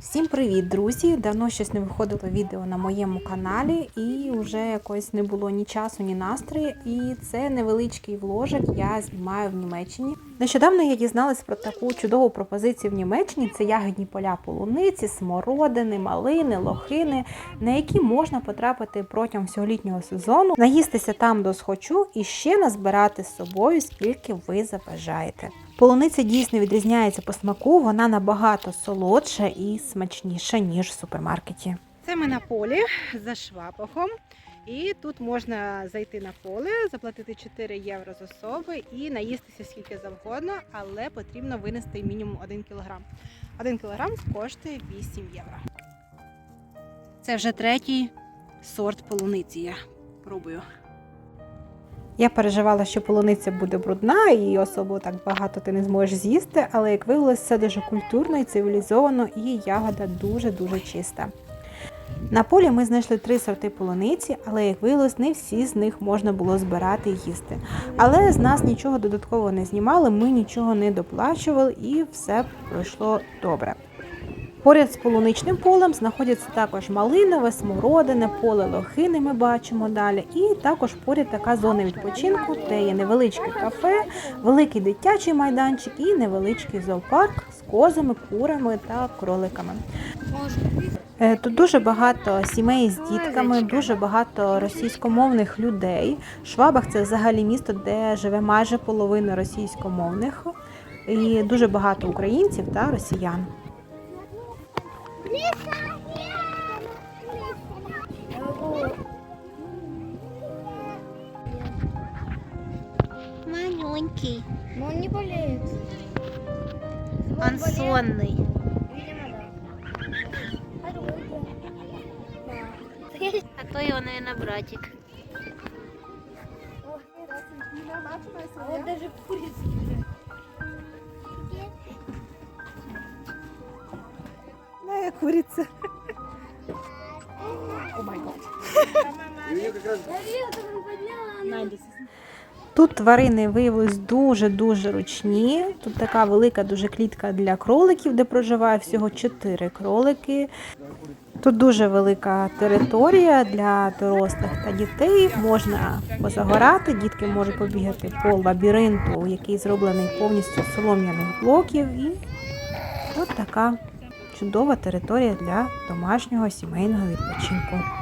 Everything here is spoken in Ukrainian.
Всім привіт, друзі! Давно щось не виходило відео на моєму каналі, і вже якось не було ні часу, ні настрою. І це невеличкий вложик я знімаю в Німеччині. Нещодавно я дізналась про таку чудову пропозицію в Німеччині: це ягідні поля полуниці, смородини, малини, лохини, на які можна потрапити протягом всього літнього сезону, наїстися там до схочу і ще назбирати з собою, скільки ви забажаєте. Полуниця дійсно відрізняється по смаку, вона набагато солодша і смачніша, ніж в супермаркеті. Це ми на полі за швапахом. І тут можна зайти на поле, заплатити 4 євро з особи і наїстися скільки завгодно, але потрібно винести мінімум 1 кілограм. 1 кілограм коштує 8 євро. Це вже третій сорт полуниці. Я пробую. Я переживала, що полуниця буде брудна і особо так багато ти не зможеш з'їсти, але як виявилось, все дуже культурно і цивілізовано, і ягода дуже-дуже чиста. На полі ми знайшли три сорти полуниці, але як виявилось, не всі з них можна було збирати і їсти. Але з нас нічого додатково не знімали, ми нічого не доплачували і все пройшло добре. Поряд з полуничним полем знаходяться також малинове, смородине, поле лохини ми бачимо далі. І також поряд така зона відпочинку, де є невеличке кафе, великий дитячий майданчик і невеличкий зоопарк з козами, курами та кроликами. Е, Тут дуже багато сімей з дітками, дуже багато російськомовних людей. Швабах це взагалі місто, де живе майже половина російськомовних, і дуже багато українців та росіян. Манюнький, Но он не болеет. он сонний. Видимо, да. А то його, наверное, братик. Не, куриця. Тут тварини виявились дуже-дуже ручні. Тут така велика дуже клітка для кроликів, де проживає всього 4 кролики. Тут дуже велика територія для дорослих та дітей. Можна позагорати, дітки можуть побігати по лабіринту, який зроблений повністю з солом'яних блоків. І от така чудова територія для домашнього сімейного відпочинку.